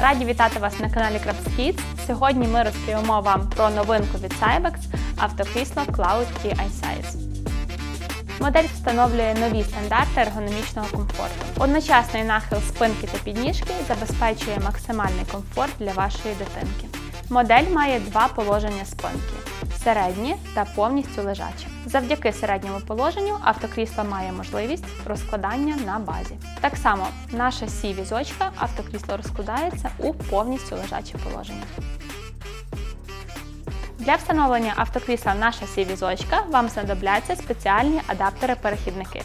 Раді вітати вас на каналі Crabs Сьогодні ми розповімо вам про новинку від Cybex автокрісло Cloud TI Size. Модель встановлює нові стандарти ергономічного комфорту. Одночасний нахил спинки та підніжки забезпечує максимальний комфорт для вашої дитинки. Модель має два положення спинки середнє та повністю лежаче. Завдяки середньому положенню автокрісло має можливість розкладання на базі. Так само наша сі візочка автокрісло розкладається у повністю лежаче положення. Для встановлення автокрісла наша сі візочка вам знадобляться спеціальні адаптери-перехідники.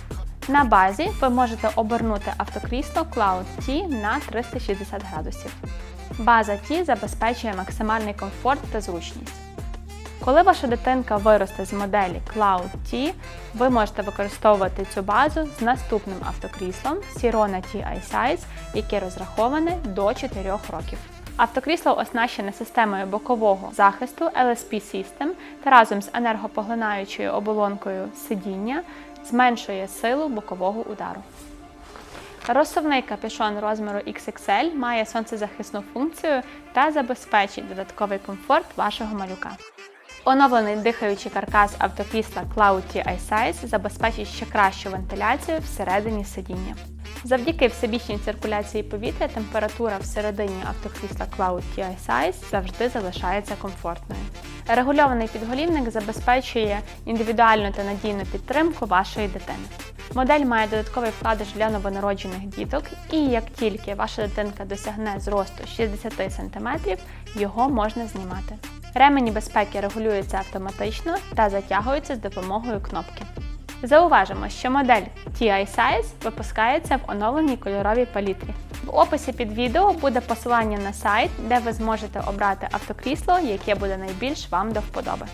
На базі ви можете обернути автокрісло Cloud T на 360 градусів. База T забезпечує максимальний комфорт та зручність. Коли ваша дитинка виросте з моделі Cloud T, ви можете використовувати цю базу з наступним автокріслом Sirona TI Size, яке розраховане до 4 років. Автокрісло оснащене системою бокового захисту LSP System та разом з енергопоглинаючою оболонкою сидіння зменшує силу бокового удару. Розсувний капюшон розміру XXL має сонцезахисну функцію та забезпечить додатковий комфорт вашого малюка. Оновлений дихаючий каркас автокрісла Cloud TI Size забезпечить ще кращу вентиляцію всередині сидіння. Завдяки всебічній циркуляції повітря температура всередині автокрісла Cloud TI Size завжди залишається комфортною. Регульований підголівник забезпечує індивідуальну та надійну підтримку вашої дитини. Модель має додатковий вкладиш для новонароджених діток, і як тільки ваша дитинка досягне зросту 60 см, його можна знімати. Ремені безпеки регулюються автоматично та затягуються з допомогою кнопки. Зауважимо, що модель TI Size випускається в оновленій кольоровій палітрі. В описі під відео буде посилання на сайт, де ви зможете обрати автокрісло, яке буде найбільш вам до вподоби.